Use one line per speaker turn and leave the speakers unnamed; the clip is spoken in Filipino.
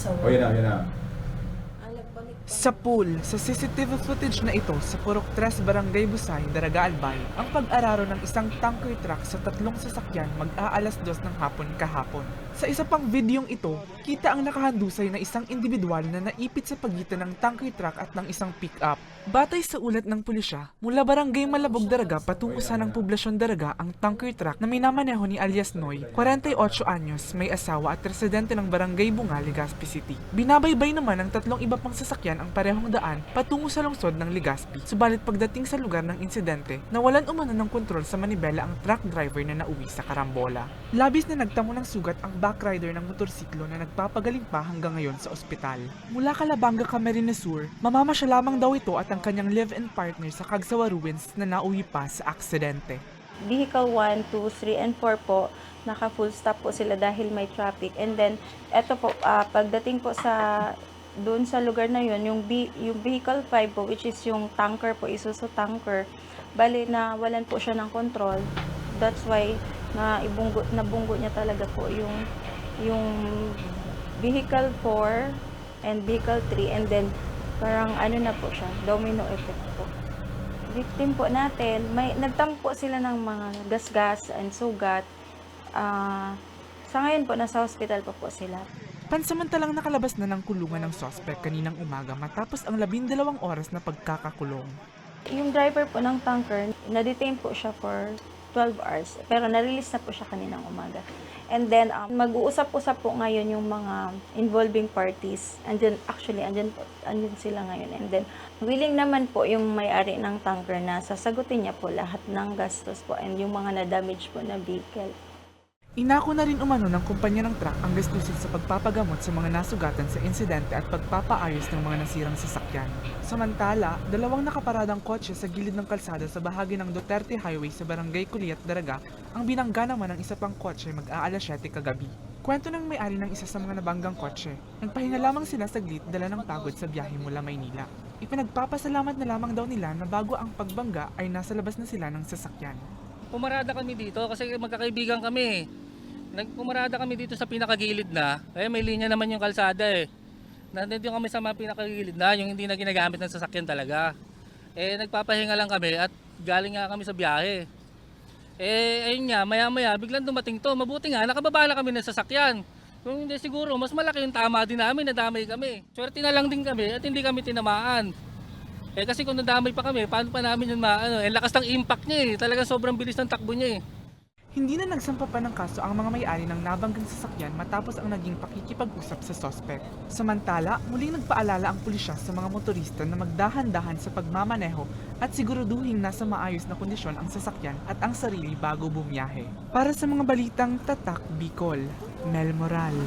sa
O, yan na, yan na.
Ah, nagbalik pa.
Sa pool, sa CCTV footage na ito sa Purok 3 Barangay Busay, Daraga Albay, ang pag-araro ng isang tanker truck sa tatlong sasakyan mag-aalas dos ng hapon kahapon. Sa isa pang videong ito, kita ang nakahandusay na isang individual na naipit sa pagitan ng tanker truck at ng isang pick-up. Batay sa ulat ng pulisya, mula Barangay Malabog Daraga patungo sa ng poblasyon Daraga ang tanker truck na minamaneho ni alias Noy, 48 anyos, may asawa at residente ng Barangay Bunga, Legazpi City. Binabaybay naman ng tatlong iba pang sasakyan ang parehong daan patungo sa lungsod ng Legazpi. Subalit pagdating sa lugar ng insidente, nawalan umano ng kontrol sa manibela ang truck driver na nauwi sa karambola. Labis na nagtamo ng sugat ang backrider ng motorsiklo na nagpapagaling pa hanggang ngayon sa ospital. Mula Calabanga, Camarines Sur, mamamasya lamang daw ito at ang kanyang live-in partner sa Cagsawa Ruins na nauwi pa sa aksidente.
vehicle 1, 2, 3, and 4 po, naka full stop po sila dahil may traffic. And then, eto po, ah, pagdating po sa doon sa lugar na yun, yung, bi- yung vehicle 5 po, which is yung tanker po, Isuzu tanker, bali na walan po siya ng control. That's why na ibunggo, nabunggo niya talaga po yung yung vehicle 4 and vehicle 3 and then parang ano na po siya, domino effect po victim po natin, may nagtampo sila ng mga gasgas and sugat. Ah, sa ngayon po, nasa hospital pa po sila.
Pansamantalang nakalabas na ng kulungan ng sospek kaninang umaga matapos ang labindalawang oras na pagkakakulong.
Yung driver po ng tanker, na-detain po siya for 12 hours. Pero na-release na po siya kaninang umaga. And then, um, mag-uusap-usap po ngayon yung mga involving parties. Andyan, actually, andyan, po, andyan sila ngayon. And then, willing naman po yung may-ari ng tanker na sasagutin niya po lahat ng gastos po and yung mga na-damage po na vehicle.
Inako na rin umano ng kumpanya ng truck ang gastusin sa pagpapagamot sa mga nasugatan sa insidente at pagpapaayos ng mga nasirang sasakyan. Samantala, dalawang nakaparadang kotse sa gilid ng kalsada sa bahagi ng Duterte Highway sa Barangay Kuliat, Daraga ang binangga naman ng isa pang kotse mag-aalas 7 kagabi. Kwento ng may-ari ng isa sa mga nabanggang kotse, nagpahinga lamang sila saglit dala ng pagod sa biyahe mula Maynila. Ipinagpapasalamat na lamang daw nila na bago ang pagbangga ay nasa labas na sila ng sasakyan.
pumarada kami dito kasi magkakaibigan kami. Nagpumarada kami dito sa pinakagilid na. Eh may linya naman yung kalsada eh. Nandito kami sa mga pinakagilid na, yung hindi na ginagamit ng sasakyan talaga. Eh nagpapahinga lang kami at galing nga kami sa biyahe. Eh ayun nga, maya maya biglang dumating to. Mabuti nga, nakababa na kami ng sasakyan. Kung hindi siguro, mas malaki yung tama din namin, nadamay kami. Swerte na lang din kami at hindi kami tinamaan. Eh kasi kung nadamay pa kami, paano pa namin yun maano? Eh lakas ng impact niya eh. Talaga sobrang bilis ng takbo niya eh.
Hindi na nagsampa pa ng kaso ang mga may-ari ng nabanggang sasakyan matapos ang naging pakikipag-usap sa sospek. Samantala, muling nagpaalala ang pulisya sa mga motorista na magdahan-dahan sa pagmamaneho at siguraduhin nasa maayos na kondisyon ang sasakyan at ang sarili bago bumiyahe. Para sa mga balitang Tatak Bicol, Mel Moral.